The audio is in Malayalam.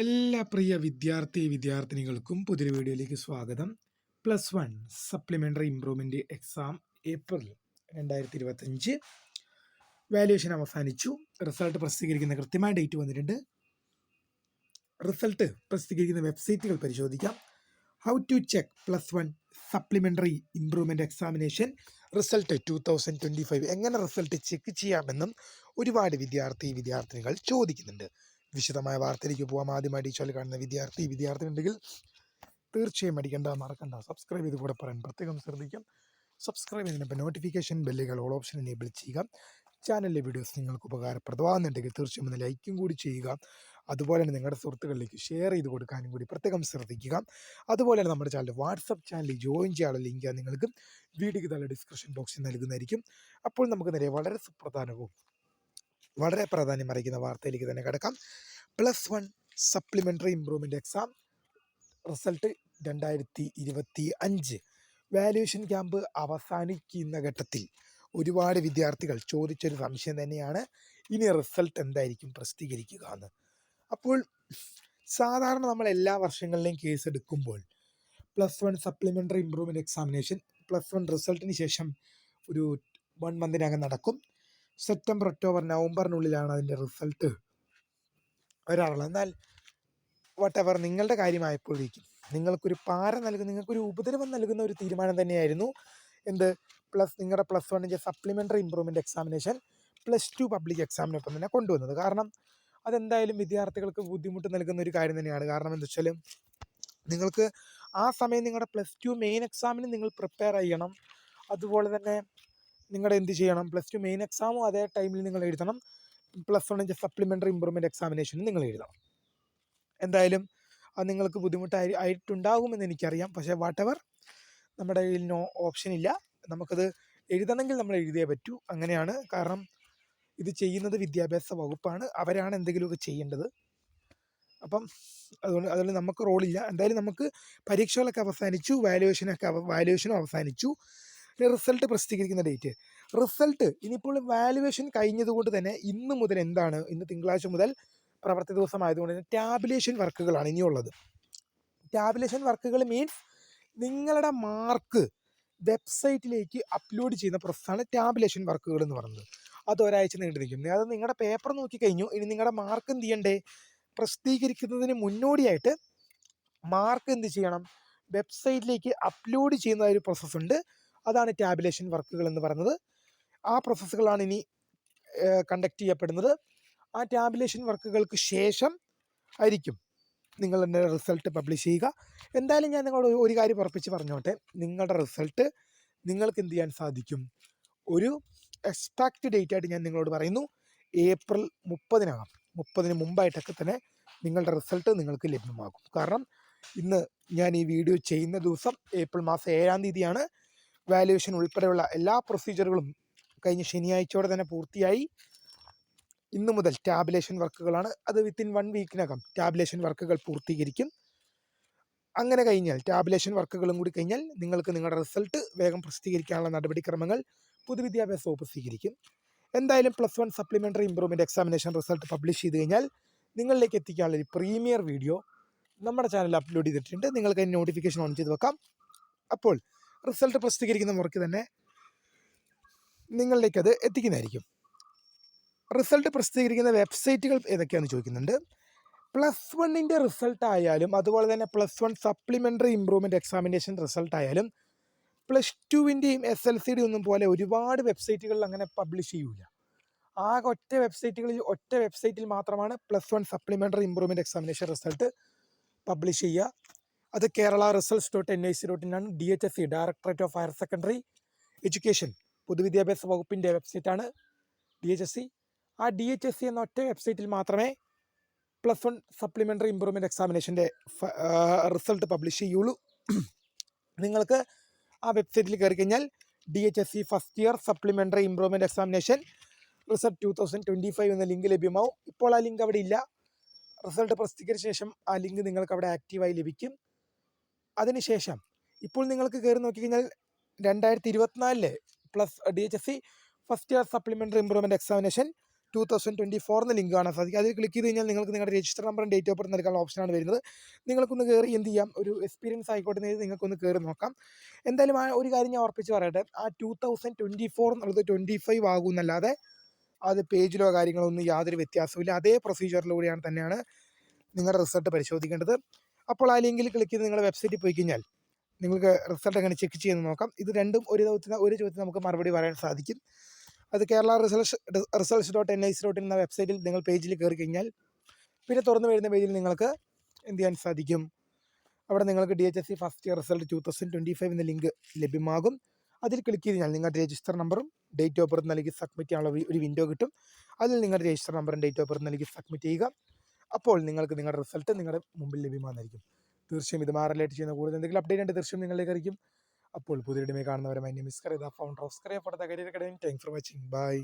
എല്ലാ പ്രിയ വിദ്യാർത്ഥി വിദ്യാർത്ഥിനികൾക്കും പുതിയൊരു വീഡിയോയിലേക്ക് സ്വാഗതം. Plus one supplementary improvement exam April രണ്ടായിരത്തി ഇരുപത്തഞ്ച് വാല്യുവേഷൻ അവസാനിച്ചു. റിസൾട്ട് പ്രസിദ്ധീകരിക്കുന്ന കൃത്യമായ ഡേറ്റ് വന്നിട്ടുണ്ട്. റിസൾട്ട് പ്രസിദ്ധീകരിക്കുന്ന വെബ്സൈറ്റുകൾ പരിശോധിക്കാം. How to check plus one supplementary improvement examination result two thousand twenty five എങ്ങനെ റിസൾട്ട് ചെക്ക് ചെയ്യാമെന്നും ഒരുപാട് വിദ്യാർത്ഥി വിദ്യാർത്ഥിനികൾ ചോദിക്കുന്നുണ്ട്. വിശദമായ വാർത്തയിലേക്ക് പോകാം ആദ്യമായിട്ട് ഈ ചൊല്ലി കാണുന്ന വിദ്യാർത്ഥി വിദ്യാർത്ഥി ഉണ്ടെങ്കിൽ തീർച്ചയായും അടിക്കേണ്ട മറക്കണ്ട. സബ്സ്ക്രൈബ് ചെയ്ത് കൂടെ പറയാൻ പ്രത്യേകം ശ്രദ്ധിക്കാം. സബ്സ്ക്രൈബ് ചെയ്തതിനൊപ്പം നോട്ടിഫിക്കേഷൻ ബെല്ലുകൾ ഓൾ ഓപ്ഷൻ എനേബിൾ ചെയ്യുക. ചാനലിലെ വീഡിയോസ് നിങ്ങൾക്ക് ഉപകാരപ്രദമാകുന്നുണ്ടെങ്കിൽ തീർച്ചയായും ഒന്ന് ലൈക്കും കൂടി ചെയ്യുക. അതുപോലെ തന്നെ നിങ്ങളുടെ സുഹൃത്തുക്കളിലേക്ക് ഷെയർ ചെയ്ത് കൊടുക്കാനും കൂടി പ്രത്യേകം ശ്രദ്ധിക്കുക. അതുപോലെ തന്നെ നമ്മുടെ ചാനൽ വാട്സപ്പ് ചാനലിൽ ജോയിൻ ചെയ്യാനുള്ള ലിങ്ക് നിങ്ങൾക്ക് വീഡിയോയ്ക്ക് താഴെ ഡിസ്ക്രിപ്ഷൻ ബോക്സിൽ നൽകുന്നതായിരിക്കും. അപ്പോൾ നമുക്ക് നേരെ വളരെ സുപ്രധാനവും വളരെ പ്രാധാന്യം അറിയിക്കുന്ന വാർത്തയിലേക്ക് തന്നെ കിടക്കാം. Plus one supplementary improvement exam result രണ്ടായിരത്തി ഇരുപത്തി അഞ്ച് വാല്യുവേഷൻ ക്യാമ്പ് അവസാനിക്കുന്ന ഘട്ടത്തിൽ ഒരുപാട് വിദ്യാർത്ഥികൾ ചോദിച്ചൊരു സംശയം തന്നെയാണ്. ഇനി റിസൾട്ട് എന്തായിരിക്കും പ്രസിദ്ധീകരിക്കുക എന്ന്. അപ്പോൾ സാധാരണ നമ്മൾ എല്ലാ വർഷങ്ങളിലെയും കേസ് എടുക്കുമ്പോൾ plus one supplementary improvement examination plus one റിസൾട്ടിന് ശേഷം ഒരു വൺ മന്തിനകം നടക്കും. സെപ്റ്റംബർ ഒക്ടോബർ നവംബറിനുള്ളിലാണ് അതിന്റെ റിസൾട്ട് വരാറുള്ളത്. എന്നാൽ വട്ടെവർ നിങ്ങളുടെ കാര്യമായപ്പോഴേക്കും നിങ്ങൾക്കൊരു പാര നൽകുന്ന നിങ്ങൾക്കൊരു ഉപദ്രവം നൽകുന്ന ഒരു തീരുമാനം തന്നെയായിരുന്നു. എന്ത്? പ്ലസ് നിങ്ങളുടെ പ്ലസ് വണ്ണിന്റെ supplementary improvement examination plus two public എക്സാമിനൊപ്പം തന്നെ കൊണ്ടുവന്നത്. കാരണം അതെന്തായാലും വിദ്യാർത്ഥികൾക്ക് ബുദ്ധിമുട്ട് നൽകുന്ന ഒരു കാര്യം തന്നെയാണ്. കാരണം എന്താ വെച്ചാൽ നിങ്ങൾക്ക് ആ സമയം നിങ്ങളുടെ പ്ലസ് ടു മെയിൻ എക്സാമിന് നിങ്ങൾ പ്രിപ്പയർ ചെയ്യണം. അതുപോലെ തന്നെ നിങ്ങളുടെ എന്ത് ചെയ്യണം? പ്ലസ് ടു മെയിൻ എക്സാമും അതേ ടൈമിൽ നിങ്ങൾ എഴുതണം. പ്ലസ് വണ്ണിന്റെ സപ്ലിമെന്ററി ഇമ്പ്രൂവ്മെന്റ് എക്സാമിനേഷനും നിങ്ങൾ എഴുതണം. എന്തായാലും അത് നിങ്ങൾക്ക് ബുദ്ധിമുട്ടായി ആയിട്ടുണ്ടാകുമെന്ന് എനിക്കറിയാം. പക്ഷേ വാട്ട് എവർ നമ്മുടെ കയ്യിൽ നോ ഓപ്ഷൻ ഇല്ല. നമുക്കത് എഴുതണമെങ്കിൽ നമ്മൾ എഴുതിയേ പറ്റൂ. അങ്ങനെയാണ്. കാരണം ഇത് ചെയ്യുന്നത് വിദ്യാഭ്യാസ വകുപ്പാണ്. അവരാണ് എന്തെങ്കിലുമൊക്കെ ചെയ്യേണ്ടത്. അപ്പം അതുകൊണ്ട് അതുകൊണ്ട് നമുക്ക് റോളില്ല എന്തായാലും നമുക്ക് പരീക്ഷകളൊക്കെ അവസാനിച്ചു. വാല്യുവേഷനൊക്കെ വാല്യുവേഷനും അവസാനിച്ചു. റിസൾട്ട് പ്രസിദ്ധീകരിക്കുന്ന ഡേറ്റ് റിസൾട്ട് ഇനിയിപ്പോൾ വാലുവേഷൻ കഴിഞ്ഞതുകൊണ്ട് തന്നെ ഇന്ന് മുതൽ എന്താണ്? ഇന്ന് തിങ്കളാഴ്ച മുതൽ പ്രവർത്തി ദിവസമായതുകൊണ്ട് തന്നെ ടാബുലേഷൻ വർക്കുകളാണ് ഇനിയുള്ളത്. ടാബുലേഷൻ വർക്കുകൾ മീൻസ് നിങ്ങളുടെ മാർക്ക് വെബ്സൈറ്റിലേക്ക് അപ്ലോഡ് ചെയ്യുന്ന പ്രോസസ്സാണ് ടാബുലേഷൻ വർക്കുകൾ എന്ന് പറയുന്നത്. അത് ഒരാഴ്ച നീണ്ടു നിൽക്കും അത് നിങ്ങളുടെ പേപ്പർ നോക്കി കഴിഞ്ഞു ഇനി നിങ്ങളുടെ മാർക്ക് എന്ത് ചെയ്യണ്ടേ? പ്രസിദ്ധീകരിക്കുന്നതിന് മുന്നോടിയായിട്ട് മാർക്ക് എന്ത് ചെയ്യണം? വെബ്സൈറ്റിലേക്ക് അപ്ലോഡ് ചെയ്യുന്ന ഒരു പ്രോസസ്സുണ്ട് അതാണ് ടാബുലേഷൻ വർക്കുകൾ എന്ന് പറയുന്നത്. ആ പ്രോസസ്സുകളാണ് ഇനി കണ്ടക്ട് ചെയ്യപ്പെടുന്നത്. ആ ടാബുലേഷൻ വർക്കുകൾക്ക് ശേഷം ആയിരിക്കും നിങ്ങൾ എന്റെ റിസൾട്ട് പബ്ലിഷ് ചെയ്യുക. എന്തായാലും ഞാൻ നിങ്ങളോട് ഒരു കാര്യം ഉറപ്പിച്ച് പറഞ്ഞോട്ടെ. നിങ്ങളുടെ റിസൾട്ട് നിങ്ങൾക്ക് എന്ത് ചെയ്യാൻ സാധിക്കും? ഒരു എക്സ്പാക്റ്റ് ഡേറ്റ് ആയിട്ട് ഞാൻ നിങ്ങളോട് പറയുന്നു. ഏപ്രിൽ മുപ്പതിനകം മുപ്പതിന് മുമ്പായിട്ടൊക്കെ തന്നെ നിങ്ങളുടെ റിസൾട്ട് നിങ്ങൾക്ക് ലഭ്യമാകും. കാരണം ഇന്ന് ഞാൻ ഈ വീഡിയോ ചെയ്യുന്ന ദിവസം ഏപ്രിൽ മാസം ഏഴാം തീയതിയാണ്. വാല്യുവേഷൻ ഉൾപ്പെടെയുള്ള എല്ലാ പ്രൊസീജിയറുകളും കഴിഞ്ഞ ശനിയാഴ്ചയോടെ തന്നെ പൂർത്തിയായി. ഇന്നു മുതൽ ടാബുലേഷൻ വർക്കുകളാണ്. അത് വിത്തിൻ വൺ വീക്കിനകം ടാബുലേഷൻ വർക്കുകൾ പൂർത്തീകരിക്കും. അങ്ങനെ കഴിഞ്ഞാൽ ടാബുലേഷൻ വർക്കുകളും കൂടി കഴിഞ്ഞാൽ നിങ്ങൾക്ക് നിങ്ങളുടെ റിസൾട്ട് വേഗം പ്രസിദ്ധീകരിക്കാനുള്ള നടപടിക്രമങ്ങൾ പൊതുവിദ്യാഭ്യാസ വകുപ്പ് സ്വീകരിക്കും. എന്തായാലും plus one supplementary improvement examination result publish ചെയ്ത് കഴിഞ്ഞാൽ നിങ്ങളിലേക്ക് എത്തിക്കാനുള്ള ഒരു പ്രീമിയർ വീഡിയോ നമ്മുടെ ചാനലിൽ അപ്ലോഡ് ചെയ്തിട്ടുണ്ട്. നിങ്ങൾക്ക് അതിന് നോട്ടിഫിക്കേഷൻ ഓൺ ചെയ്ത് വെക്കാം. അപ്പോൾ റിസൾട്ട് പ്രസിദ്ധീകരിക്കുന്ന മുറയ്ക്ക് തന്നെ നിങ്ങളിലേക്ക് അത് എത്തിക്കുന്നതായിരിക്കും. റിസൾട്ട് പ്രസിദ്ധീകരിക്കുന്ന വെബ്സൈറ്റുകൾ ഏതൊക്കെയാണെന്ന് ചോദിക്കുന്നുണ്ട്. പ്ലസ് വണ്ണിന്റെ റിസൾട്ട് ആയാലും അതുപോലെ തന്നെ plus one supplementary improvement examination result ആയാലും പ്ലസ് ടുവിന്റെയും എസ് എൽ സിയുടെയും ഒന്നും പോലെ ഒരുപാട് വെബ്സൈറ്റുകളിൽ അങ്ങനെ പബ്ലിഷ് ചെയ്യൂല. ആകെ ഒറ്റ വെബ്സൈറ്റുകളിൽ ഒറ്റ വെബ്സൈറ്റിൽ മാത്രമാണ് plus one supplementary improvement examination result publish ചെയ്യുക. അത് Kerala results dot N I C dot in ആണ് D H S C directorate of higher secondary education പൊതുവിദ്യാഭ്യാസ വകുപ്പിന്റെ വെബ്സൈറ്റാണ് ഡി എച്ച് എസ് സി ആ ഡി എച്ച് എസ് സി എന്ന ഒറ്റ വെബ്സൈറ്റിൽ മാത്രമേ പ്ലസ് വൺ സപ്ലിമെന്ററി ഇമ്പ്രൂവ്മെന്റ് എക്സാമിനേഷന്റെ റിസൾട്ട് പബ്ലിഷ് ചെയ്യുള്ളൂ. നിങ്ങൾക്ക് ആ വെബ്സൈറ്റിൽ കയറി കഴിഞ്ഞാൽ D H S C first year supplementary improvement examination result two thousand twenty five എന്ന ലിങ്ക് ലഭ്യമാവും. ഇപ്പോൾ ആ ലിങ്ക് അവിടെ ഇല്ല. റിസൾട്ട് പ്രസിദ്ധീകരിച്ച ശേഷം ആ ലിങ്ക് നിങ്ങൾക്ക് അവിടെ ആക്റ്റീവായി ലഭിക്കും. അതിനുശേഷം ഇപ്പോൾ നിങ്ങൾക്ക് കയറി നോക്കിക്കഴിഞ്ഞാൽ രണ്ടായിരത്തി ഇരുപത്തിനാലിൽ plus D H S C first year supplementary improvement examination two thousand twenty ഫോറിന് link കാണാൻ സാധിക്കും. അതിൽ ക്ലിക്ക് ചെയ്ത് കഴിഞ്ഞാൽ നിങ്ങൾക്ക് നിങ്ങളുടെ രജിസ്റ്റർ നമ്പറും ഡേറ്റ് ഓഫ് ബർത്ത് നൽകാനുള്ള ഓപ്ഷനാണ് വരുന്നത്. നിങ്ങൾക്കൊന്ന് കയറി എന്ത് ചെയ്യാം? ഒരു എക്സ്പീരിയൻസ് ആയിക്കോട്ടെ എന്ന് നിങ്ങൾക്കൊന്ന് കയറി നോക്കാം. എന്തായാലും ആ ഒരു കാര്യം ഞാൻ ഉറപ്പിച്ച് പറയട്ടെ. ആ ടു തൗസൻഡ് ട്വന്റി ഫോർ എന്നുള്ളത് ട്വന്റി ഫൈവ് ആകുമെന്നല്ലാതെ അത് പേജിലോ കാര്യങ്ങളോ ഒന്നും യാതൊരു വ്യത്യാസമില്ല അതേ പ്രൊസീജിയറിലൂടെയാണ് തന്നെയാണ് നിങ്ങളുടെ റിസൾട്ട് പരിശോധിക്കേണ്ടത്. അപ്പോൾ ആ ലിങ്കിൽ ക്ലിക്ക് ചെയ്ത് നിങ്ങളുടെ വെബ്സൈറ്റിൽ പോയി കഴിഞ്ഞാൽ നിങ്ങൾക്ക് റിസൾട്ട് എങ്ങനെ ചെക്ക് ചെയ്യുന്നത് നോക്കാം. ഇത് രണ്ടും ഒരു ചോദ്യത്തിന് ഒരു ചോദ്യത്തിന് നമുക്ക് മറുപടി പറയാൻ സാധിക്കും. അത് Kerala result results dot N I C dot എന്ന വെബ്സൈറ്റിൽ നിങ്ങൾ പേജിൽ കയറി കഴിഞ്ഞാൽ പിന്നെ തുറന്നു വരുന്ന പേജിൽ നിങ്ങൾക്ക് എന്ത് ചെയ്യാൻ സാധിക്കും? അവിടെ നിങ്ങൾക്ക് D H S C first year result two thousand twenty five എന്ന ലിങ്ക് ലഭ്യമാകും. അതിൽ ക്ലിക്ക് ചെയ്ത് കഴിഞ്ഞാൽ നിങ്ങളുടെ രജിസ്റ്റർ നമ്പറും ഡേറ്റ് ഓഫ് ബർത്ത് നൽകി സബ്മിറ്റ് ചെയ്യാനുള്ള ഒരു വിൻഡോ കിട്ടും. അതിൽ നിങ്ങളുടെ രജിസ്റ്റർ നമ്പറും ഡേറ്റ് ഓഫ് ബർത്ത് നൽകി സബ്മിറ്റ് ചെയ്യുക. അപ്പോൾ നിങ്ങൾക്ക് നിങ്ങളുടെ റിസൾട്ട് നിങ്ങളുടെ മുമ്പിൽ ലഭ്യമാകുന്നതായിരിക്കും. തീർച്ചയായും ഇതുമായി റിലേറ്റ് ചെയ്യുന്ന കൂടുതൽ എന്തെങ്കിലും അപ്ഡേറ്റ് ഉണ്ട് തീർച്ചയായും നിങ്ങളിലേക്ക് ആയിരിക്കും അപ്പോൾ പുതിയ കാണുന്നവരെ മൈ നെയിം ഇസ്കർ ഇതാ founder of Scaria for the career academy thanks for watching bye